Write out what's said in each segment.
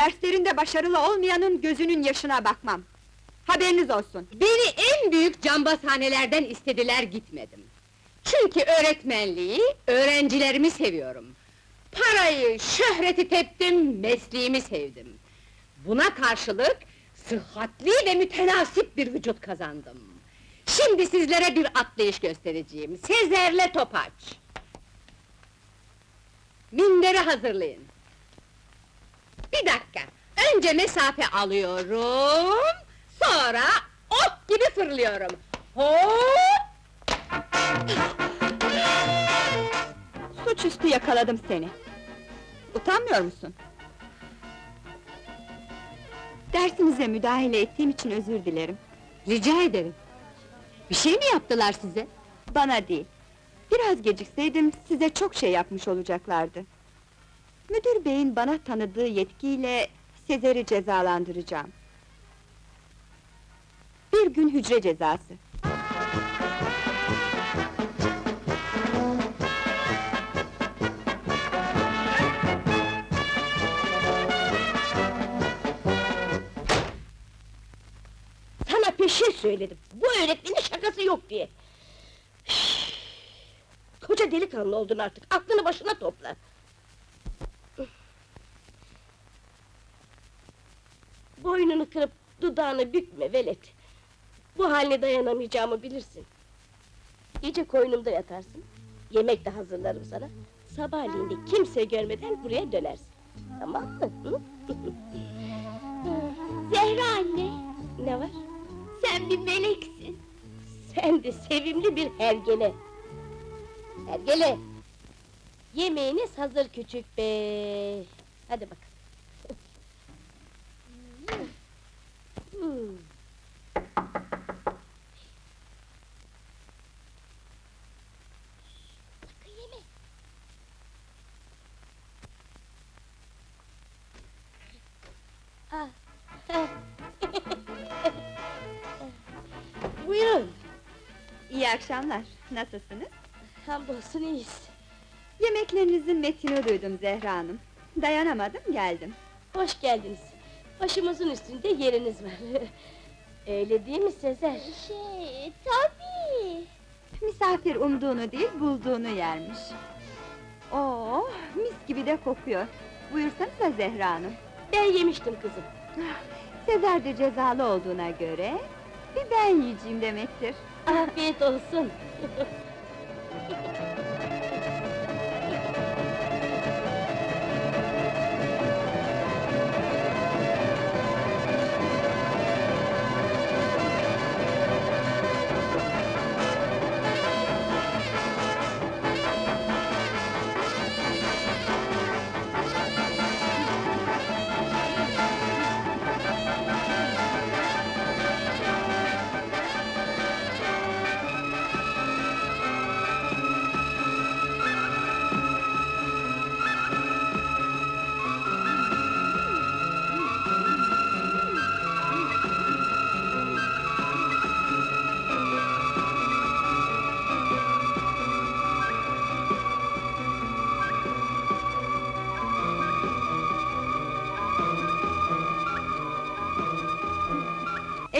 Derslerinde başarılı olmayanın gözünün yaşına bakmam. Haberiniz olsun. Beni en büyük cambazhanelerden istediler gitmedim. Çünkü öğretmenliği, öğrencilerimi seviyorum. Parayı, şöhreti teptim, mesleğimi sevdim. Buna karşılık sıhhatli ve mütenasip bir vücut kazandım. Şimdi sizlere bir atlayış göstereceğim. Sezer'le Topaç. Minderi hazırlayın. Bir dakika. Önce mesafe alıyorum. Sonra ok gibi fırlıyorum. Hop! Suçüstü yakaladım seni. Utanmıyor musun? Dersinize müdahale ettiğim için özür dilerim. Rica ederim. Bir şey mi yaptılar size? Bana değil. Biraz gecikseydim size çok şey yapmış olacaklardı. Müdür beyin bana tanıdığı yetkiyle Sezer'i cezalandıracağım. Bir gün hücre cezası. Sana peşin söyledim. Bu öğretmenin şakası yok diye. Koca delikanlı oldun artık. Aklını başına topla. Boynunu kırıp dudağını bükme velet. Bu haline dayanamayacağımı bilirsin. Gece koynumda yatarsın. Yemek de hazırlarım sana. Sabahleyin de kimse görmeden buraya dönersin. Tamam mı? Hı? Zehra anne, ne var? sen bir meleksin. Sen de sevimli bir hergele. Hergele! Yemeğiniz hazır küçük bey. Hadi bak. Buyurun. İyi akşamlar, nasılsınız? Hamdolsun iyiyiz. Yemeklerinizin metnini duydum Zehra Hanım. Dayanamadım, geldim. Hoş geldiniz. Başımızın üstünde yeriniz var. Öyle değil mi Sezer? Şey, tabii. Misafir umduğunu değil, bulduğunu yermiş. Oo, mis gibi de kokuyor. Buyursanıza Zehra Hanım. Ben yemiştim kızım. Sezer de cezalı olduğuna göre... ...bir ben yiyeceğim demektir. Afiyet olsun.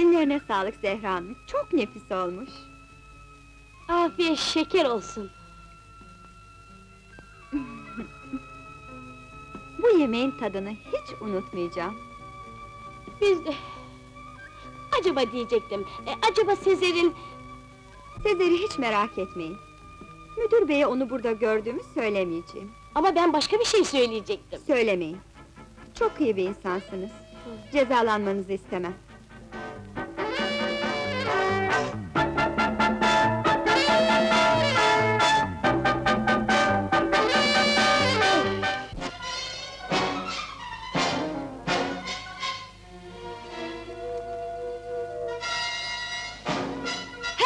Ellerine sağlık Zehra Hanım, çok nefis olmuş. Afiyet şeker olsun. Bu yemeğin tadını hiç unutmayacağım. Biz de... Acaba diyecektim, e, acaba Sezer'in... Sezer'i hiç merak etmeyin. Müdür beye onu burada gördüğümü söylemeyeceğim. Ama ben başka bir şey söyleyecektim. Söylemeyin. Çok iyi bir insansınız. Cezalanmanızı istemem.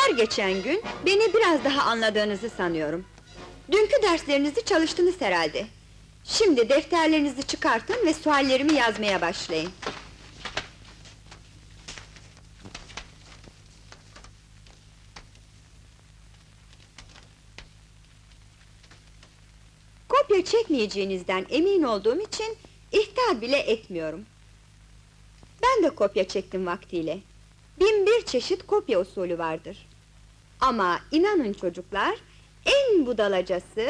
Her geçen gün beni biraz daha anladığınızı sanıyorum. Dünkü derslerinizi çalıştınız herhalde. Şimdi defterlerinizi çıkartın ve suallerimi yazmaya başlayın. Kopya çekmeyeceğinizden emin olduğum için ihtar bile etmiyorum. Ben de kopya çektim vaktiyle. Bin bir çeşit kopya usulü vardır. Ama inanın çocuklar, en budalacası,